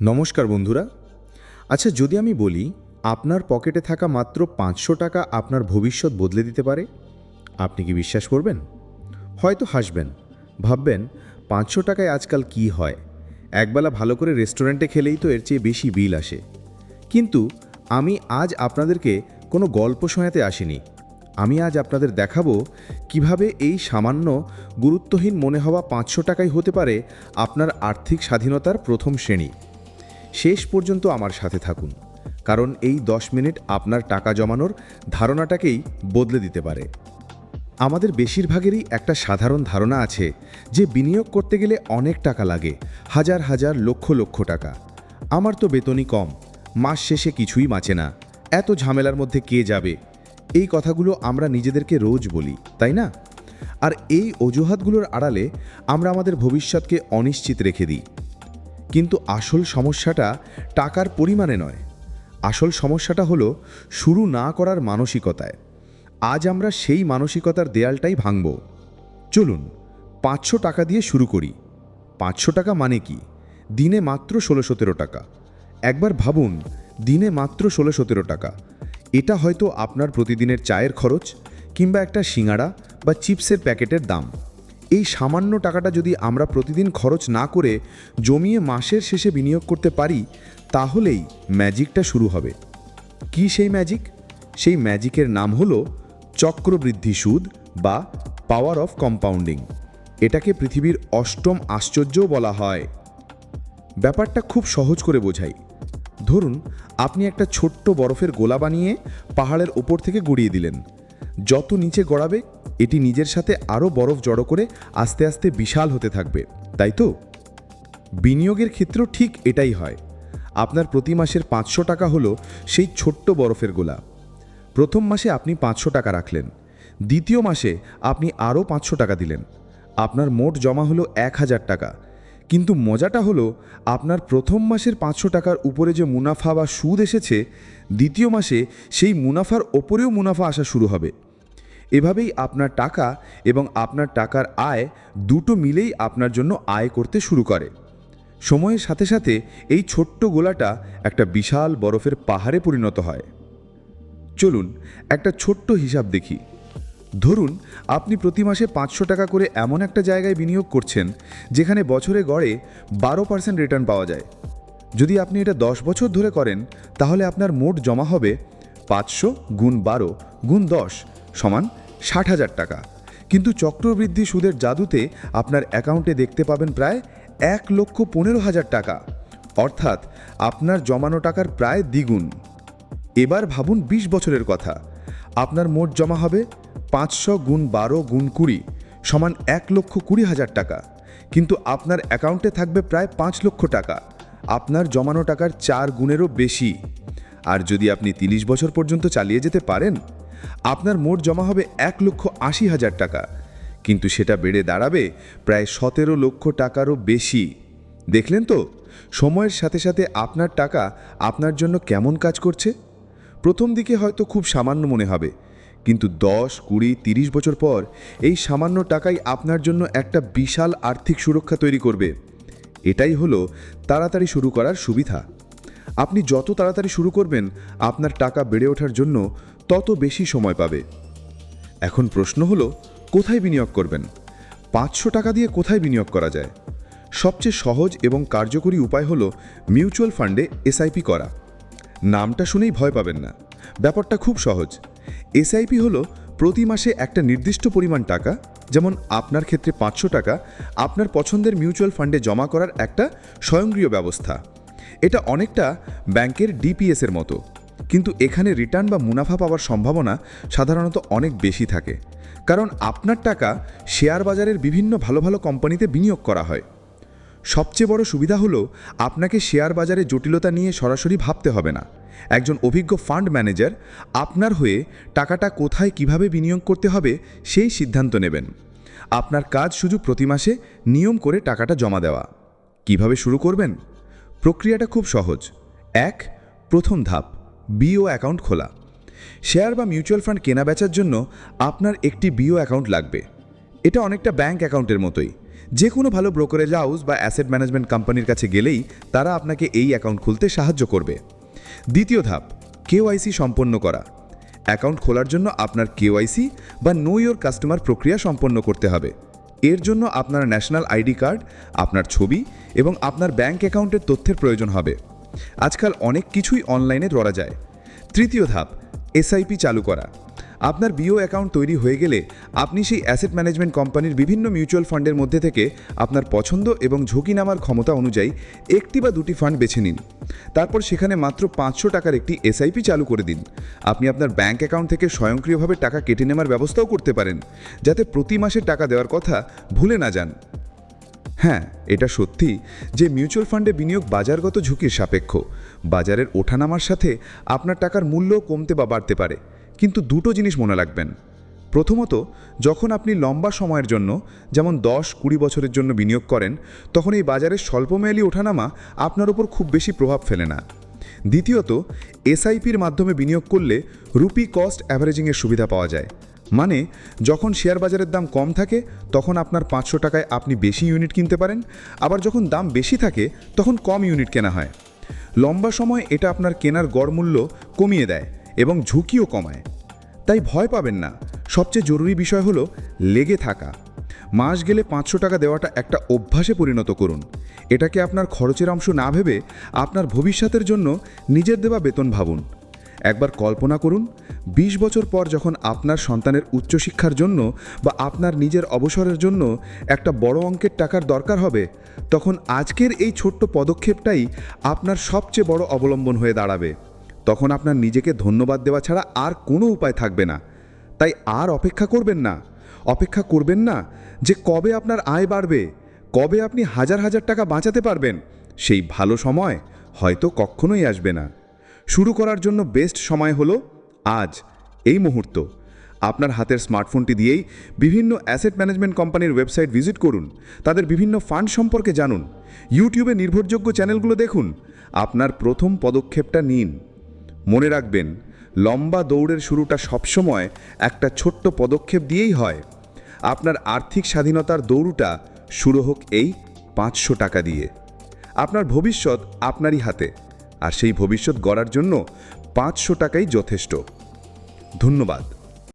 নমস্কার বন্ধুরা। আচ্ছা যদি আমি বলি আপনার পকেটে থাকা মাত্র পাঁচশো টাকা আপনার ভবিষ্যৎ বদলে দিতে পারে, আপনি কি বিশ্বাস করবেন? হয়তো হাসবেন, ভাববেন পাঁচশো টাকায় আজকাল কি হয়? একবেলা ভালো করে রেস্টুরেন্টে খেলেই তো এর চেয়ে বেশি বিল আসে। কিন্তু আমি আজ আপনাদেরকে কোনো গল্প শোনাতে আসিনি। আমি আজ আপনাদের দেখাবো কীভাবে এই সামান্য গুরুত্বহীন মনে হওয়া পাঁচশো টাকাই হতে পারে আপনার আর্থিক স্বাধীনতার প্রথম শ্রেণি। শেষ পর্যন্ত আমার সাথে থাকুন, কারণ এই দশ মিনিট আপনার টাকা জমানোর ধারণাটাকেই বদলে দিতে পারে। আমাদের বেশিরভাগেরই একটা সাধারণ ধারণা আছে যে বিনিয়োগ করতে গেলে অনেক টাকা লাগে, হাজার হাজার লক্ষ লক্ষ টাকা। আমার তো বেতনই কম, মাস শেষে কিছুই বাঁচে না, এত ঝামেলার মধ্যে কে যাবে? এই কথাগুলো আমরা নিজেদেরকে রোজ বলি, তাই না? আর এই অজুহাতগুলোর আড়ালে আমরা আমাদের ভবিষ্যৎকে অনিশ্চিত রেখে দিই। কিন্তু আসল সমস্যাটা টাকার পরিমাণে নয়। আসল সমস্যাটা হলো শুরু না করার মানসিকতায়। আজ আমরা সেই মানসিকতার দেয়ালটাই ভাঙব। চলুন, পাঁচশো টাকা দিয়ে শুরু করি। পাঁচশো টাকা মানে কি? দিনে মাত্র ষোলো সতেরো টাকা। একবার ভাবুন, দিনে মাত্র ষোলো সতেরো টাকা। এটা হয়তো আপনার প্রতিদিনের চায়ের খরচ কিংবা একটা সিঙাড়া বা চিপসের প্যাকেটের দাম। এই সামান্য টাকাটা যদি আমরা প্রতিদিন খরচ না করে জমিয়ে মাসের শেষে বিনিয়োগ করতে পারি, তাহলেই ম্যাজিকটা শুরু হবে। কি সেই ম্যাজিক? সেই ম্যাজিকের নাম হলো চক্রবৃদ্ধি সুদ বা পাওয়ার অফ কম্পাউন্ডিং। এটাকে পৃথিবীর অষ্টম আশ্চর্যও বলা হয়। ব্যাপারটা খুব সহজ করে বোঝাই। ধরুন, আপনি একটা ছোট্ট বরফের গোলা বানিয়ে পাহাড়ের ওপর থেকে গড়িয়ে দিলেন। যত নিচে গড়াবে, এটি নিজের সাথে আরও বরফ জড়ো করে আস্তে আস্তে বিশাল হতে থাকবে, তাই তো? বিনিয়োগের ক্ষেত্রেও ঠিক এটাই হয়। আপনার প্রতি মাসের পাঁচশো টাকা হলো সেই ছোট্ট বরফের গোলা। প্রথম মাসে আপনি পাঁচশো টাকা রাখলেন, দ্বিতীয় মাসে আপনি আরও পাঁচশো টাকা দিলেন। আপনার মোট জমা হলো এক হাজার টাকা কিন্তু মজাটা হলো, আপনার প্রথম মাসের পাঁচশো টাকার উপরে যে মুনাফা বা সুদ এসেছে, দ্বিতীয় মাসে সেই মুনাফার ওপরেও মুনাফা আসা শুরু হবে। এভাবেই আপনার টাকা এবং আপনার টাকার আয় দুটো মিলেই আপনার জন্য আয় করতে শুরু করে। সময়ের সাথে সাথে এই ছোট্ট গোলাটা একটা বিশাল বরফের পাহাড়ে পরিণত হয়। চলুন, একটা ছোট্ট হিসাব দেখি। ধরুন, আপনি প্রতি মাসে পাঁচশো টাকা করে এমন একটা জায়গায় বিনিয়োগ করছেন, যেখানে বছরে গড়ে বারো পার্সেন্ট রিটার্ন পাওয়া যায়। যদি আপনি এটা দশ বছর ধরে করেন, তাহলে আপনার মোট জমা হবে পাঁচশো গুণ বারো গুণ দশ সমান ষাট হাজার টাকা। কিন্তু চক্রবৃদ্ধি সুদের জাদুতে আপনার অ্যাকাউন্টে দেখতে পাবেন প্রায় এক লক্ষ পনেরো হাজার টাকা। অর্থাৎ আপনার জমানো টাকার প্রায় দ্বিগুণ। এবার ভাবুন ২০ বছরের কথা। আপনার মোট জমা হবে পাঁচশো গুণ বারো গুণ কুড়ি সমান এক লক্ষ কুড়ি হাজার টাকা। কিন্তু আপনার অ্যাকাউন্টে থাকবে প্রায় পাঁচ লক্ষ টাকা। আপনার জমানো টাকার চার গুণেরও বেশি। আর যদি আপনি তিরিশ বছর পর্যন্ত চালিয়ে যেতে পারেন, আপনার মোট জমা হবে এক লক্ষ আশি হাজার টাকা। কিন্তু সেটা বেড়ে দাঁড়াবে প্রায় সতেরো লক্ষ টাকারও বেশি। দেখলেন তো? সময়ের সাথে সাথে আপনার টাকা আপনার জন্য কেমন কাজ করছে? প্রথম দিকে হয়তো খুব সামান্য মনে হবে কিন্তু দশ, কুড়ি, তিরিশ বছর পর এই সামান্য টাকাই আপনার জন্য একটা বিশাল আর্থিক সুরক্ষা তৈরি করবে। এটাই হলো তাড়াতাড়ি শুরু করার সুবিধা। আপনি যত তাড়াতাড়ি শুরু করবেন, আপনার টাকা বেড়ে ওঠার জন্য তত বেশি সময় পাবে। এখন প্রশ্ন হলো, কোথায় বিনিয়োগ করবেন? পাঁচশো টাকা দিয়ে কোথায় বিনিয়োগ করা যায়? সবচেয়ে সহজ এবং কার্যকরী উপায় হলো মিউচুয়াল ফান্ডে এসআইপি করা। নামটা শুনেই ভয় পাবেন না। ব্যাপারটা খুব সহজ। এসআইপি হলো প্রতি মাসে একটা নির্দিষ্ট পরিমাণ টাকা, যেমন আপনার ক্ষেত্রে পাঁচশো টাকা, আপনার পছন্দের মিউচুয়াল ফান্ডে জমা করার একটা স্বয়ংক্রিয় ব্যবস্থা। এটা অনেকটা ব্যাংকের ডিপিএসের মতো। কিন্তু এখানে রিটার্ন বা মুনাফা পাওয়ার সম্ভাবনা সাধারণত অনেক বেশি থাকে। কারণ আপনার টাকা শেয়ার বাজারের বিভিন্ন ভালো ভালো কোম্পানিতে বিনিয়োগ করা হয়। সবচেয়ে বড় সুবিধা হলো, আপনাকে শেয়ার বাজারে জটিলতা নিয়ে সরাসরি ভাবতে হবে না। একজন অভিজ্ঞ ফান্ড ম্যানেজার আপনার হয়ে টাকাটা কোথায় কীভাবে বিনিয়োগ করতে হবে সেই সিদ্ধান্ত নেবেন। আপনার কাজ শুধু প্রতি মাসে নিয়ম করে টাকাটা জমা দেওয়া। কীভাবে শুরু করবেন? প্রক্রিয়াটা খুব সহজ। এক, প্রথম ধাপ, বিও অ্যাকাউন্ট খোলা। শেয়ার বা মিউচুয়াল ফান্ড কেনা বেচার জন্য আপনার একটি বিও অ্যাকাউন্ট লাগবে। এটা অনেকটা ব্যাংক অ্যাকাউন্টের মতোই। যে কোনো ভালো ব্রোকারেজ হাউস বা অ্যাসেট ম্যানেজমেন্ট কোম্পানির কাছে গেলেই তারা আপনাকে এই অ্যাকাউন্ট খুলতে সাহায্য করবে। দ্বিতীয় ধাপ, কেওয়াইসি সম্পন্ন করা। অ্যাকাউন্ট খোলার জন্য আপনার কেওয়াইসি বা নো ইয়োর কাস্টমার প্রক্রিয়া সম্পন্ন করতে হবে। এর জন্য আপনার ন্যাশনাল আইডি কার্ড, আপনার ছবি এবং আপনার ব্যাংক অ্যাকাউন্টের তথ্যের প্রয়োজন হবে। আজকাল অনেক কিছুই অনলাইনে ধরা যায়। তৃতীয় ধাপ, এসআইপি চালু করা। আপনার বিও অ্যাকাউন্ট তৈরি হয়ে গেলে আপনি সেই অ্যাসেট ম্যানেজমেন্ট কোম্পানির বিভিন্ন মিউচুয়াল ফান্ডের মধ্যে থেকে আপনার পছন্দ এবং ঝুঁকি নামার ক্ষমতা অনুযায়ী একটি বা দুটি ফান্ড বেছে নিন। তারপর সেখানে মাত্র পাঁচশো টাকার একটি এসআইপি চালু করে দিন। আপনি আপনার ব্যাঙ্ক অ্যাকাউন্ট থেকে স্বয়ংক্রিয়ভাবে টাকা কেটে নেওয়ার ব্যবস্থাও করতে পারেন, যাতে প্রতি মাসে টাকা দেওয়ার কথা ভুলে না যান। হ্যাঁ এটা সত্যি যে মিউচুয়াল ফান্ডে বিনিয়োগ বাজারগত ঝুঁকির সাপেক্ষ। বাজারের ওঠানামার সাথে আপনার টাকার মূল্য কমতে বা বাড়তে পারে। কিন্তু দুটো জিনিস মনে রাখবেন। প্রথমত, যখন আপনি লম্বা সময়ের জন্য, যেমন দশ কুড়ি বছরের জন্য বিনিয়োগ করেন, তখন এই বাজারের স্বল্পমেয়াদী ওঠানামা আপনার উপর খুব বেশি প্রভাব ফেলে না। দ্বিতীয়ত, এসআইপির মাধ্যমে বিনিয়োগ করলে রুপি কস্ট অ্যাভারেজিংয়ের সুবিধা পাওয়া যায়। মানে যখন শেয়ার বাজারের দাম কম থাকে, তখন আপনার পাঁচশো টাকায় আপনি বেশি ইউনিট কিনতে পারেন, আবার যখন দাম বেশি থাকে, তখন কম ইউনিট কেনা হয়। লম্বা সময় এটা আপনার কেনার গড় মূল্য কমিয়ে দেয়। এবং ঝুঁকিও কমায়। তাই ভয় পাবেন না। সবচেয়ে জরুরি বিষয় হলো লেগে থাকা। মাস গেলে পাঁচশো টাকা দেওয়াটা একটা অভ্যাসে পরিণত করুন। এটাকে আপনার খরচের অংশ না ভেবে আপনার ভবিষ্যতের জন্য নিজের দেওয়া বেতন ভাবুন। একবার কল্পনা করুন ২০ বছর পর যখন আপনার সন্তানের উচ্চশিক্ষার জন্য বা আপনার নিজের অবসরের জন্য একটা বড় অঙ্কের টাকার দরকার হবে, তখন আজকের এই ছোট্ট পদক্ষেপটাই আপনার সবচেয়ে বড় অবলম্বন হয়ে দাঁড়াবে। তখন আপনার নিজেকে ধন্যবাদ দেওয়া ছাড়া আর কোনো উপায় থাকবে না। তাই আর অপেক্ষা করবেন না। অপেক্ষা করবেন না যে কবে আপনার আয় বাড়বে, কবে আপনি হাজার হাজার টাকা বাঁচাতে পারবেন, সেই ভালো সময় হয়তো কখনোই আসবে না। শুরু করার জন্য বেস্ট সময় হলো আজ, এই মুহূর্ত। আপনার হাতের স্মার্টফোনটি দিয়েই বিভিন্ন অ্যাসেট ম্যানেজমেন্ট কোম্পানির ওয়েবসাইট ভিজিট করুন, তাদের বিভিন্ন ফান্ড সম্পর্কে জানুন। ইউটিউবে নির্ভরযোগ্য চ্যানেলগুলো দেখুন। আপনার প্রথম পদক্ষেপটা নিন। মনে রাখবেন, লম্বা দৌড়ের শুরুটা সবসময় একটা ছোট্ট পদক্ষেপ দিয়েই হয়। আপনার আর্থিক স্বাধীনতার দৌড়টা শুরু হোক এই পাঁচশো টাকা দিয়ে। আপনার ভবিষ্যৎ আপনারই হাতে, আর সেই ভবিষ্যৎ গড়ার জন্য পাঁচশো টাকাই যথেষ্ট। ধন্যবাদ।